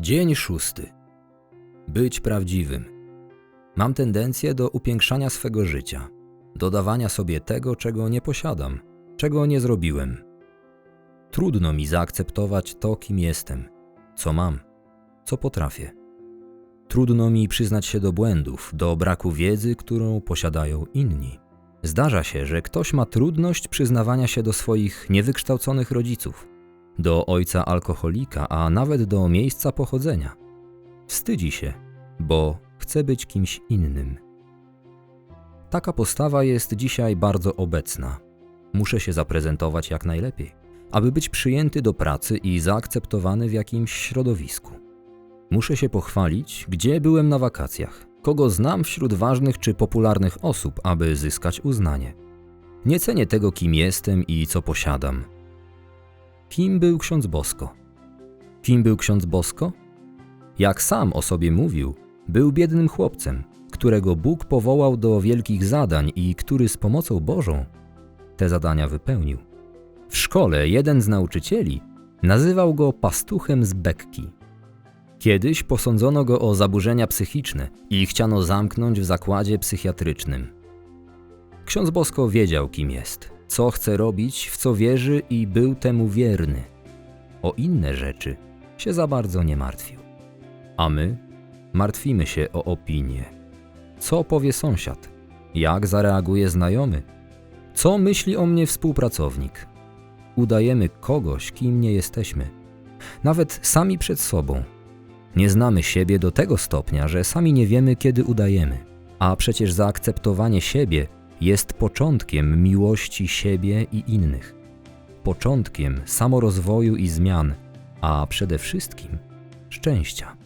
Dzień szósty. Być prawdziwym. Mam tendencję do upiększania swego życia, dodawania sobie tego, czego nie posiadam, czego nie zrobiłem. Trudno mi zaakceptować to, kim jestem, co mam, co potrafię. Trudno mi przyznać się do błędów, do braku wiedzy, którą posiadają inni. Zdarza się, że ktoś ma trudność przyznawania się do swoich niewykształconych rodziców, do ojca alkoholika, a nawet do miejsca pochodzenia. Wstydzi się, bo chce być kimś innym. Taka postawa jest dzisiaj bardzo obecna. Muszę się zaprezentować jak najlepiej, aby być przyjęty do pracy i zaakceptowany w jakimś środowisku. Muszę się pochwalić, gdzie byłem na wakacjach, kogo znam wśród ważnych czy popularnych osób, aby zyskać uznanie. Nie cenię tego, kim jestem i co posiadam. Kim był ksiądz Bosko? Kim był ksiądz Bosko? Jak sam o sobie mówił, był biednym chłopcem, którego Bóg powołał do wielkich zadań i który z pomocą Bożą te zadania wypełnił. W szkole jeden z nauczycieli nazywał go pastuchem z Bekki. Kiedyś posądzono go o zaburzenia psychiczne i chciano zamknąć w zakładzie psychiatrycznym. Ksiądz Bosko wiedział, kim jest, co chce robić, w co wierzy i był temu wierny. O inne rzeczy się za bardzo nie martwił. A my martwimy się o opinię. Co powie sąsiad? Jak zareaguje znajomy? Co myśli o mnie współpracownik? Udajemy kogoś, kim nie jesteśmy. Nawet sami przed sobą. Nie znamy siebie do tego stopnia, że sami nie wiemy, kiedy udajemy. A przecież zaakceptowanie siebie jest początkiem miłości siebie i innych. Początkiem samorozwoju i zmian, a przede wszystkim szczęścia.